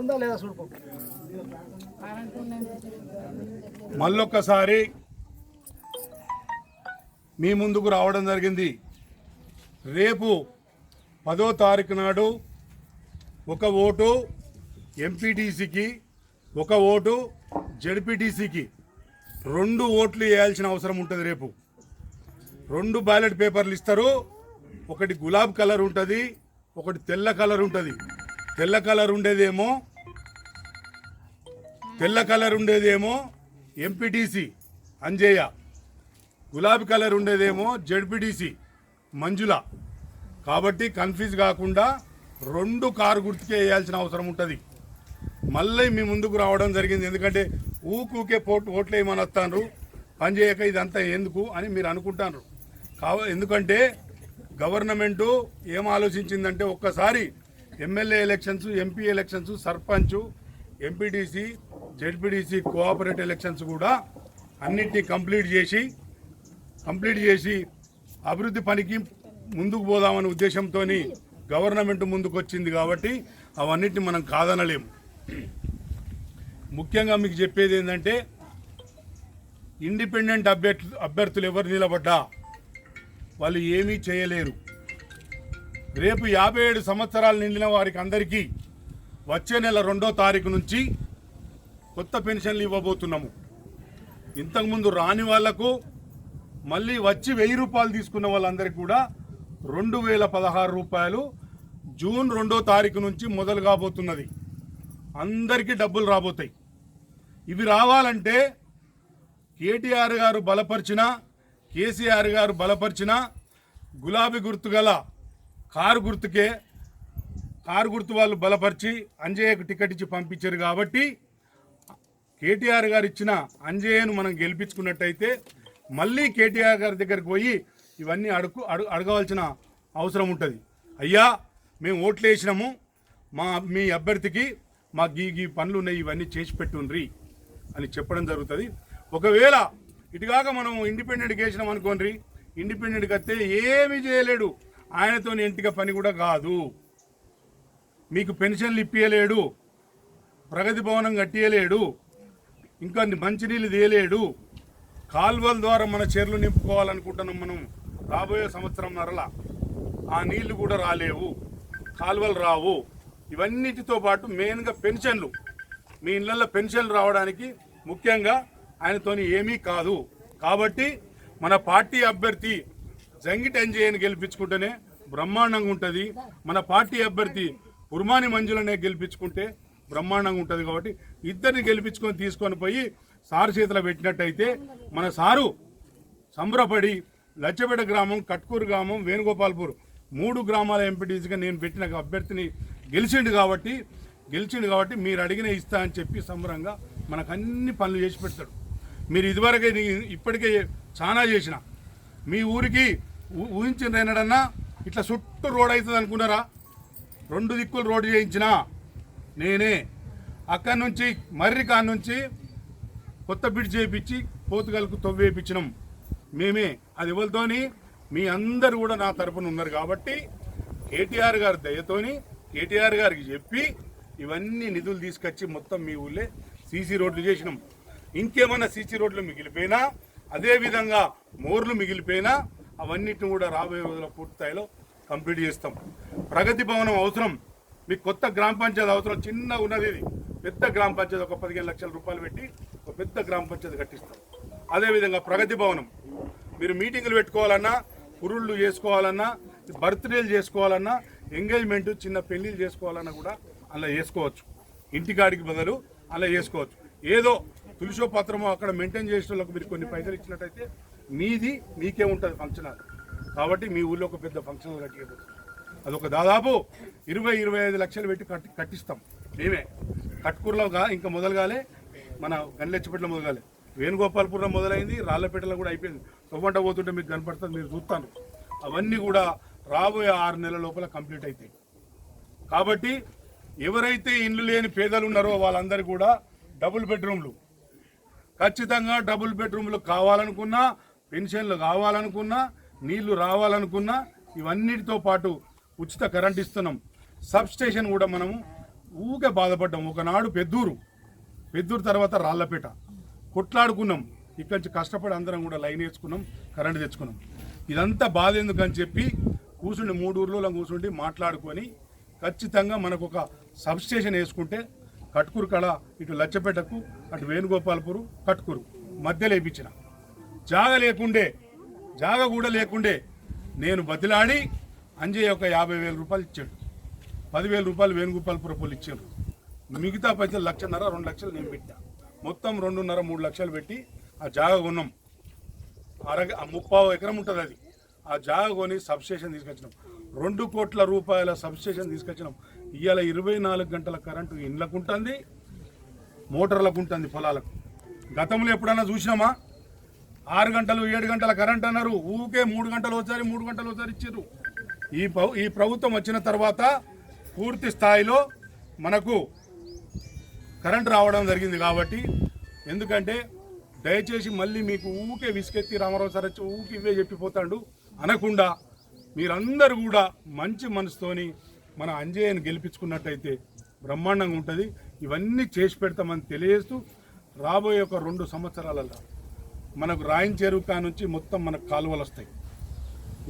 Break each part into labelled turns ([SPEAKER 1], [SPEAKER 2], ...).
[SPEAKER 1] ఉందా లేదా చూడుకో
[SPEAKER 2] మళ్ళొక్కసారి మీ ముందుకు రావడం జరిగింది. రేపు పదో తారీఖు నాడు ఒక ఓటు ఎంపీటీసీకి ఒక ఓటు జడ్పీటీసీకి రెండు ఓట్లు వేయాల్సిన అవసరం ఉంటుంది రేపు. రెండు బ్యాలెట్ పేపర్లు ఇస్తారు. ఒకటి గులాబ్ కలర్ ఉంటుంది ఒకటి తెల్ల కలర్ ఉంటుంది. తెల్ల కలర్ ఉండేదేమో? తెల్ల కలర్ ఉండేదేమో? ఎంపీటీసీ అంజయ్య. గులాబీ కలర్ ఉండేదేమో? జడ్పీటీసీ మంజుల. కాబట్టి కన్ఫ్యూజ్ కాకుండా రెండు కారు గుర్తుకే వేయాల్సిన అవసరం ఉంటుంది. మళ్ళీ మీ ముందుకు రావడం జరిగింది. ఎందుకంటే ఊకూకే పోట్ ఓట్లు వేయమని వస్తాను పని చేయక ఇదంతా ఎందుకు అని మీరు అనుకుంటారు కావ ఎందుకంటే గవర్నమెంటు ఏం ఆలోచించిందంటే ఒక్కసారి MLA elections MP elections sarpanch MPTC ZPTC cooperative elections కూడా అన్నిటినీ కంప్లీట్ చేసి కంప్లీట్ చేసి అభివృద్ధి పనికి ముందుకు పోదామనే ఉద్దేశంతో గవర్నమెంట్ ముందుకు వచ్చింది కాబట్టి అవన్నిటిని మనం కాదనలేము ముఖ్యంగా మీకు చెప్పేది ఏంటంటే ఇండిపెండెంట్ అభ్యర్థు అభ్యర్థులు ఎవరు నిలబడ్డా? వాళ్ళు ఏమీ చేయలేరు. రేపు యాభై ఏడు సంవత్సరాలు నిండిన వారికి అందరికీ వచ్చే నెల రెండో తారీఖు నుంచి కొత్త పెన్షన్లు ఇవ్వబోతున్నాము. ఇంతకుముందు రాని వాళ్ళకు మళ్ళీ వచ్చి వెయ్యి రూపాయలు తీసుకున్న వాళ్ళందరికీ కూడా రెండు వేల పదహారు రూపాయలు జూన్ రెండో తారీఖు నుంచి మొదలు కాబోతున్నది. అందరికీ డబ్బులు రాబోతాయి. ఇవి రావాలంటే కేటీఆర్ గారు బలపరిచిన కేసీఆర్ గారు బలపరిచిన గులాబీ గుర్తు గల కారు గుర్తుకే కారు గుర్తు వాళ్ళు బలపరిచి అంజయ్యకు టికెట్ ఇచ్చి పంపించారు కాబట్టి కేటీఆర్ గారు ఇచ్చిన అంజయ్యను మనం గెలిపించుకున్నట్టయితే మళ్ళీ కేటీఆర్ గారి దగ్గరికి పోయి ఇవన్నీ అడుగు అడుగు అడగవలసిన అవసరం ఉంటుంది. అయ్యా మేము ఓట్లు వేసినాము. మా మీ అభ్యర్థికి మా గీ గీ పనులు ఉన్నాయి ఇవన్నీ చేసి పెట్టుండ్రి అని చెప్పడం జరుగుతుంది. ఒకవేళ ఇటుగాక మనం ఇండిపెండెంట్కి వేసినాం అనుకోండి ఇండిపెండెంట్కి వస్తే ఏమీ చేయలేడు. ఆయనతో ఇంటికి పని కూడా కాదు. మీకు పెన్షన్లు ఇప్పియలేడు. ప్రగతి భవనం కట్టియలేడు. ఇంకా మంచినీళ్ళు తీయలేడు. కాల్వల ద్వారా మన చెర్లు నింపుకోవాలనుకుంటున్నాం మనం రాబోయే సంవత్సరం నరల. ఆ నీళ్ళు కూడా రాలేవు. కాలువలు రావు. ఇవన్నిటితో పాటు మెయిన్గా పెన్షన్లు. మీ ఇళ్ళల్లో పెన్షన్లు రావడానికి ముఖ్యంగా ఆయనతోని ఏమీ కాదు. కాబట్టి మన పార్టీ అభ్యర్థి జంగిట్ ఎంజేయని గెలిపించుకుంటేనే బ్రహ్మాండంగా ఉంటుంది. మన పార్టీ అభ్యర్థి ఉర్మాని మంజులనే గెలిపించుకుంటే బ్రహ్మాండంగా ఉంటుంది కాబట్టి ఇద్దరిని గెలిపించుకొని తీసుకొని పోయి సారు చేతిలో పెట్టినట్టయితే మన సారు సంబరపడి లచ్చపేట గ్రామం కట్కూరు గ్రామం వేణుగోపాల్పూర్ మూడు గ్రామాల ఎంపీటీసీగా నేను పెట్టిన అభ్యర్థిని గెలిచిండు కాబట్టి గెలిచిండు కాబట్టి మీరు అడిగిన ఇస్తా అని చెప్పి సంబరంగా మనకు అన్ని పనులు చేసి పెడతాడు. మీరు ఇదివరకే నీ- ఇప్పటికే చాలా చేసిన. మీ ఊరికి ఊ- ఊహించిన ఇట్లా చుట్టూ రోడ్ అవుతుంది అనుకున్నారా? రెండు దిక్కులు రోడ్డు చేయించిన నేనే. అక్కడి నుంచి మర్రి కాడ నుంచి కొత్త బిడ్జ్ చేయించి పోతుగలకు తవ్వేపించినాం మేమే. అది ఎవరితోని? మీ అందరు కూడా నా తరపున ఉన్నారు కాబట్టి కేటీఆర్ గారి దయతోని కేటీఆర్ గారికి చెప్పి ఇవన్నీ నిధులు తీసుకొచ్చి మొత్తం మీ ఊళ్ళే సీసీ రోడ్లు చేసినాం. ఇంకేమైనా సీసీ రోడ్లు మిగిలిపోయినా అదేవిధంగా మోర్లు మిగిలిపోయినా అవన్నిటిని కూడా రాబోయే రోజుల పూర్తిస్థాయిలో కంప్లీట్ చేస్తాం. ప్రగతి భవనం అవసరం. మీకు కొత్త గ్రామ పంచాయతీ అవసరం. చిన్న ఉన్నది ఇది. పెద్ద గ్రామ పంచాయతీ ఒక పదిహేను లక్షల రూపాయలు పెట్టి ఒక పెద్ద గ్రామ పంచాయతీ కట్టిస్తాం. అదేవిధంగా ప్రగతి భవనం. మీరు మీటింగులు పెట్టుకోవాలన్నా పురుళ్ళు చేసుకోవాలన్నా బర్త్డేలు చేసుకోవాలన్నా ఎంగేజ్మెంట్ చిన్న పెళ్ళిళ్ళు చేసుకోవాలన్నా కూడా అలా చేసుకోవచ్చు ఇంటికాడికి బదులు అలా చేసుకోవచ్చు ఏదో తులిసో పత్రమో అక్కడ మెయింటైన్ చేసిన వాళ్ళకి మీరు కొన్ని పైసలు ఇచ్చినట్టయితే మీది మీకే ఉంటుంది ఫంక్షన్ కాబట్టి మీ ఊళ్ళో ఒక పెద్ద ఫంక్షన్ కట్టిపోతుంది అదొక దాదాపు ఇరవై ఇరవై ఐదు లక్షలు పెట్టి కట్టి కట్టిస్తాం. మేమే. కట్కూరులో ఇంకా మొదలుగాలే. మన గండ్లెచ్చిపేటలో మొదలుగాలే. వేణుగోపాల్పురం మొదలైంది రాళ్ళపేటలో కూడా అయిపోయింది. తొవ్వంట పోతుంటే మీకు కనపడుతుంది మీరు చూస్తాను అవన్నీ కూడా రాబోయే ఆరు నెలల లోపల కంప్లీట్ అవుతాయి కాబట్టి ఎవరైతే ఇండ్లు లేని పేదలు ఉన్నారో వాళ్ళందరూ కూడా డబుల్ బెడ్రూమ్లు. ఖచ్చితంగా డబుల్ బెడ్రూమ్లు కావాలనుకున్నా పెన్షన్లు కావాలనుకున్నా నీళ్ళు రావాలనుకున్నా ఇవన్నిటితో పాటు ఉచిత కరెంట్ ఇస్తున్నాం. సబ్ స్టేషన్ కూడా మనము ఊకే బాధపడ్డాం. ఒకనాడు పెద్దూరు పెద్దూరు తర్వాత రాళ్ళపేట. కొట్లాడుకున్నాం. ఇక్కడి నుంచి కష్టపడి అందరం కూడా లైన్ వేసుకున్నాం కరెంట్ తెచ్చుకున్నాం. ఇదంతా బాధ ఎందుకని చెప్పి కూర్చుండి మూడు ఊర్లలో కూర్చుండి మాట్లాడుకొని ఖచ్చితంగా మనకు ఒక సబ్ స్టేషన్ వేసుకుంటే కట్కూరు కళ ఇటు లచ్చపేటకు అటు వేణుగోపాల్పూరు కట్కూరు. మధ్యలో వేయించిన జాగ లేకుండే జాగ కూడా లేకుండే నేను బతిలాడి అంజయ్య ఒక యాభై వేల రూపాయలు ఇచ్చాడు. పదివేల రూపాయలు వేణుగోపాల్పుర పోలు ఇచ్చారు. మిగతా పైసలు లక్షన్నర రెండు లక్షలు నేను పెట్టా మొత్తం రెండున్నర మూడు లక్షలు పెట్టి ఆ జాగ కొన్నాం. అర ముప్పావు ఎకరం ఉంటుంది అది. ఆ జాగ కొని సబ్స్టేషన్ తీసుకొచ్చినాం. రెండు కోట్ల రూపాయల సబ్స్టేషన్ తీసుకొచ్చినాం. ఇవాళ ఇరవై నాలుగు గంటల కరెంటు ఇండ్లకు ఉంటుంది మోటార్లకు ఉంటుంది పొలాలకు. గతంలో ఎప్పుడన్నా చూసినామా? ఆరు గంటలు ఏడు గంటల కరెంట్ అన్నారు. ఊకే మూడు గంటలు ఒకసారి మూడు గంటలు ఒకసారి ఇచ్చారు ఈ ఈ ప్రభుత్వం వచ్చిన తర్వాత పూర్తి స్థాయిలో మనకు కరెంట్ రావడం జరిగింది కాబట్టి ఎందుకంటే దయచేసి మళ్ళీ మీకు ఊకే విసుకెత్తి రామారావు సార్ వచ్చి ఊకి ఇవే చెప్పిపోతాడు అనకుండా మీరందరూ కూడా మంచి మనసుతోని మన అంజయ్యను గెలిపించుకున్నట్టయితే బ్రహ్మాండంగా ఉంటుంది. ఇవన్నీ చేసి పెడతామని తెలియజేస్తూ రాబోయే ఒక రెండు సంవత్సరాలలో మనకు రాయన్ చెరువు నుంచి మొత్తం మనకు కాలువలు వస్తాయి.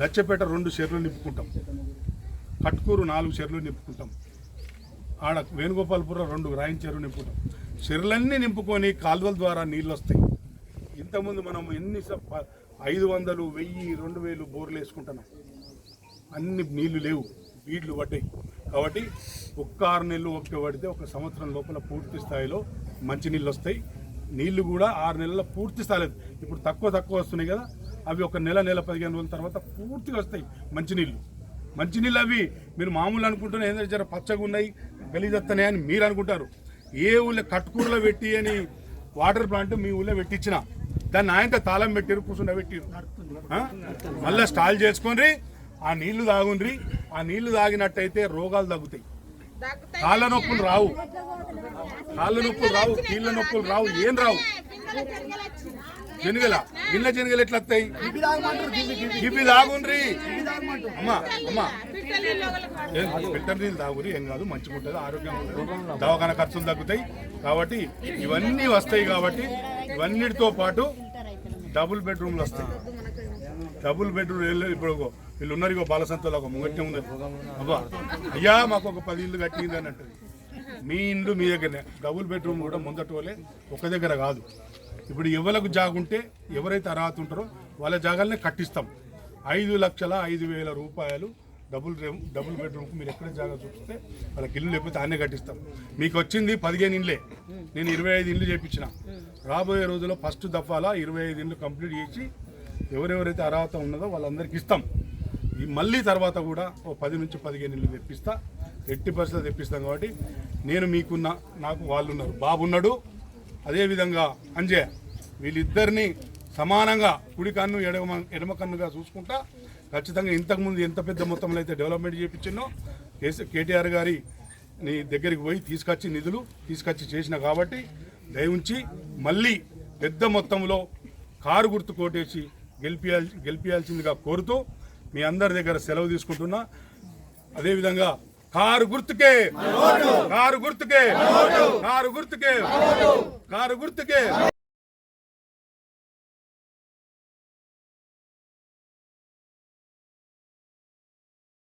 [SPEAKER 2] లచ్చపేట రెండు చెర్లు నింపుకుంటాం. కట్కూరు నాలుగు చెరువులు నింపుకుంటాం. ఆడ వేణుగోపాలపురం రెండు రాయన్ చెరువు నింపుకుంటాం. చెరువులన్నీ నింపుకొని కాలువల ద్వారా నీళ్ళు వస్తాయి. ఇంతకుముందు మనం ఎన్ని స- ఐదు వందలు వెయ్యి రెండు వేలు బోర్లు వేసుకుంటున్నాం. అన్ని నీళ్ళు లేవు. వీడ్లు పడ్డాయి. కాబట్టి ఒక్క ఆరు నెలలు ఒక్క పడితే ఒక సంవత్సరం లోపల పూర్తి స్థాయిలో మంచి నీళ్ళు వస్తాయి. నీళ్ళు కూడా ఆరు నెలల పూర్తి స్థాయిలో ఇప్పుడు తక్కువ తక్కువ వస్తున్నాయి కదా అవి ఒక నెల నెల పదిహేను రోజుల తర్వాత పూర్తిగా వస్తాయి మంచినీళ్ళు మంచినీళ్ళు అవి మీరు మామూలు అనుకుంటున్న ఏంటంటే జర పచ్చగా ఉన్నాయి గలీజొస్తున్నాయి అని మీరు అనుకుంటారు. ఏ ఊళ్ళో కట్టుకూరలో పెట్టి అని వాటర్ ప్లాంట్ మీ ఊళ్ళో పెట్టించిన దాన్ని ఆయనతో తాళం పెట్టారు కూర్చుండ పెట్టిరు. మళ్ళీ మళ్ళా స్టాల్ చేసుకొని ఆ నీళ్ళు తాగుండ్రి ఆ నీళ్ళు తాగినట్టయితే రోగాలు తగ్గుతాయి. కాళ్ళ నొప్పులు రావు. కాళ్ళ నొప్పులు రావు కీళ్ళ నొప్పులు రావు ఏం రావు. జనగల గిన్నె జనగలు ఎట్లా వస్తాయి?
[SPEAKER 1] గిబ్బి
[SPEAKER 2] తాగుండ్రి. అమ్మా అమ్మా. ఏం ఫిల్టర్ నీళ్ళు తాగురి ఏం కాదు మంచిగా ఉంటుంది ఆరోగ్యంగా ఉంటుంది. దవాఖాన ఖర్చులు తగ్గుతాయి. కాబట్టి ఇవన్నీ వస్తాయి కాబట్టి ఇవన్నిటితో పాటు డబుల్ బెడ్రూమ్లు వస్తాయి. డబుల్ బెడ్రూమ్ వెళ్ళి ఇప్పుడు వీళ్ళు ఉన్నారు ఇగో బాలసంతలో ఒక ముంగట్నే ఉంది. అబ్బా అయ్యా మాకు ఒక పది ఇల్లు కట్టింది అని అంటది మీ ఇండ్లు మీ దగ్గరనే. డబుల్ బెడ్రూమ్ కూడా ముందట వాళ్ళే ఒక దగ్గర కాదు. ఇప్పుడు ఎవరికి జాగుంటే ఎవరైతే అర్హత ఉంటారో వాళ్ళ జాగాలనే కట్టిస్తాం. ఐదు లక్షల ఐదు వేల రూపాయలు డబుల్ రూమ్ డబుల్ బెడ్రూమ్కి మీరు ఎక్కడ జాగా చూపిస్తే వాళ్ళకి ఇల్లు లేకపోతే ఆనే కట్టిస్తాం. మీకు వచ్చింది పదిహేను ఇండ్లే నేను ఇరవై ఐదు ఇండ్లు చేయించిన రాబోయే రోజుల్లో ఫస్ట్ దఫాలా ఇరవై ఐదు ఇండ్లు కంప్లీట్ చేసి ఎవరెవరైతే అర్హత ఉన్నదో వాళ్ళందరికీ ఇస్తాం. మళ్ళీ తర్వాత కూడా ఓ పది నుంచి పదిహేను ఇళ్ళు తెప్పిస్తా. ఎట్టి పరిస్థితులు తెప్పిస్తాం కాబట్టి నేను మీకున్న నాకు వాళ్ళు ఉన్నారు బాబు ఉన్నాడు. అదేవిధంగా అంజయ్ వీళ్ళిద్దరిని సమానంగా కుడి కన్ను ఎడమ ఎడమ కన్నుగా చూసుకుంటా ఖచ్చితంగా ఇంతకుముందు ఎంత పెద్ద మొత్తంలో అయితే డెవలప్మెంట్ చేయించినో కేసీ కేటీఆర్ గారి నీ దగ్గరికి పోయి తీసుకొచ్చి నిధులు తీసుకొచ్చి చేసిన కాబట్టి దయవుంచి మళ్ళీ పెద్ద మొత్తంలో కారు గుర్తు కోటేసి గెలిపియాల్ గెలిపియాల్సిందిగా కోరుతూ మీ అందరి దగ్గర సెలవు తీసుకుంటున్నా. అదేవిధంగా కారు గుర్తుకే. కారు గుర్తుకే. కారు గుర్తుకే. కారు గుర్తుకే.